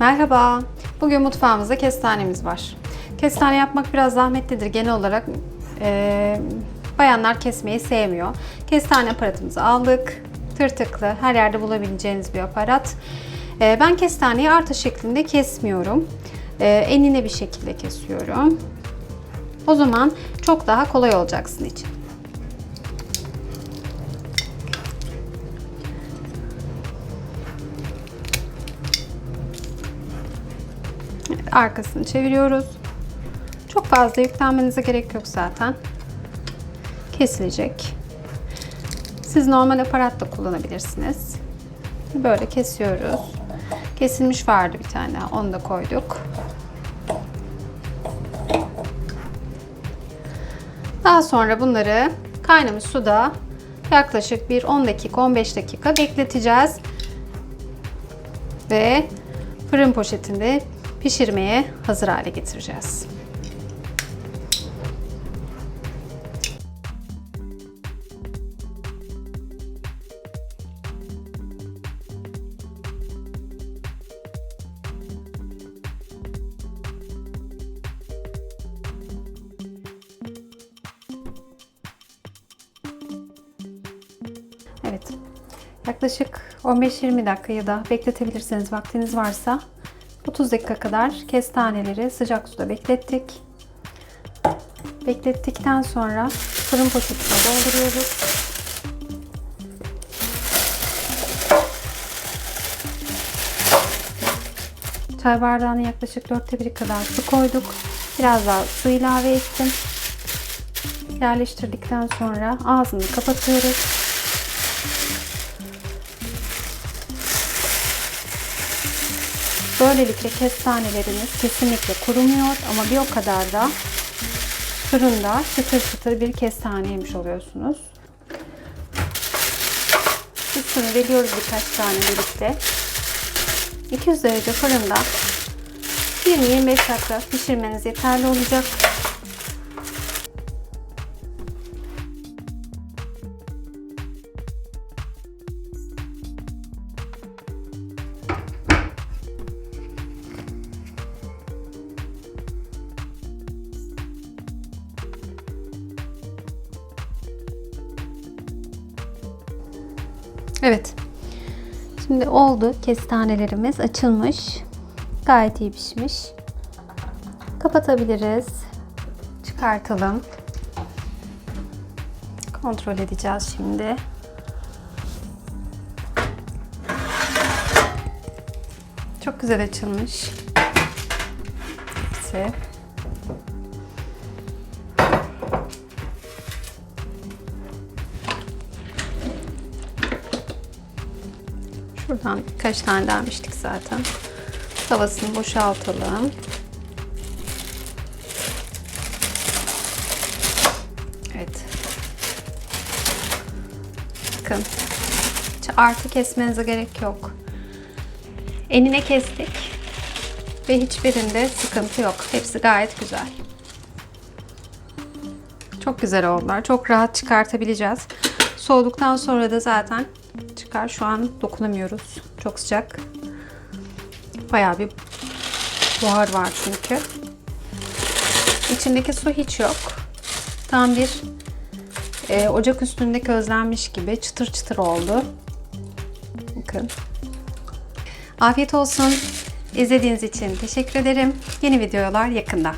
Merhaba. Bugün mutfağımızda kestanemiz var. Kestane yapmak biraz zahmetlidir. Genel olarak e, bayanlar kesmeyi sevmiyor. Kestane aparatımızı aldık. Tırtıklı, her yerde bulabileceğiniz bir aparat. E, ben kestaneyi arta şeklinde kesmiyorum. E, enine bir şekilde kesiyorum. O zaman çok daha kolay olacaksın için. Arkasını çeviriyoruz. Çok fazla yüklenmenize gerek yok zaten. Kesilecek. Siz normal aparat da kullanabilirsiniz. Böyle kesiyoruz. Kesilmiş vardı bir tane. Onu da koyduk. Daha sonra bunları kaynamış suda yaklaşık bir 10 dakika 15 dakika bekleteceğiz. Ve fırın poşetinde pişirmeye hazır hale getireceğiz. Evet. Yaklaşık 15-20 dakika ya da bekletebilirseniz vaktiniz varsa 30 dakika kadar kestaneleri sıcak suda beklettik. Beklettikten sonra fırın poşetine dolduruyoruz. Çay bardağına yaklaşık 4'te 1 kadar su koyduk. Biraz daha su ilave ettim. Yerleştirdikten sonra ağzını kapatıyoruz. Böylelikle kestaneleriniz kesinlikle kurumuyor ama bir o kadar da fırında çıtır çıtır bir kestane yemiş oluyorsunuz. Üstünü veriyoruz birkaç tane birlikte. 200 derece fırında 20-25 dakika pişirmeniz yeterli olacak. Evet. Şimdi oldu. Kestanelerimiz açılmış. Gayet iyi pişmiş. Kapatabiliriz. Çıkartalım. Kontrol edeceğiz şimdi. Çok güzel açılmış. Hepsi. Şuradan birkaç tane dermiştik zaten. Tavasını boşaltalım. Evet. Bakın. Hiç artı kesmenize gerek yok. Enine kestik. Ve hiçbirinde sıkıntı yok. Hepsi gayet güzel. Çok güzel oldular. Çok rahat çıkartabileceğiz. Soğuduktan sonra da zaten çıkar. Şu an dokunamıyoruz. Çok sıcak. Bayağı bir buhar var çünkü. İçindeki su hiç yok. Tam bir e, ocak üstünde közlenmiş gibi çıtır çıtır oldu. Bakın. Afiyet olsun. İzlediğiniz için teşekkür ederim. Yeni videolar yakında.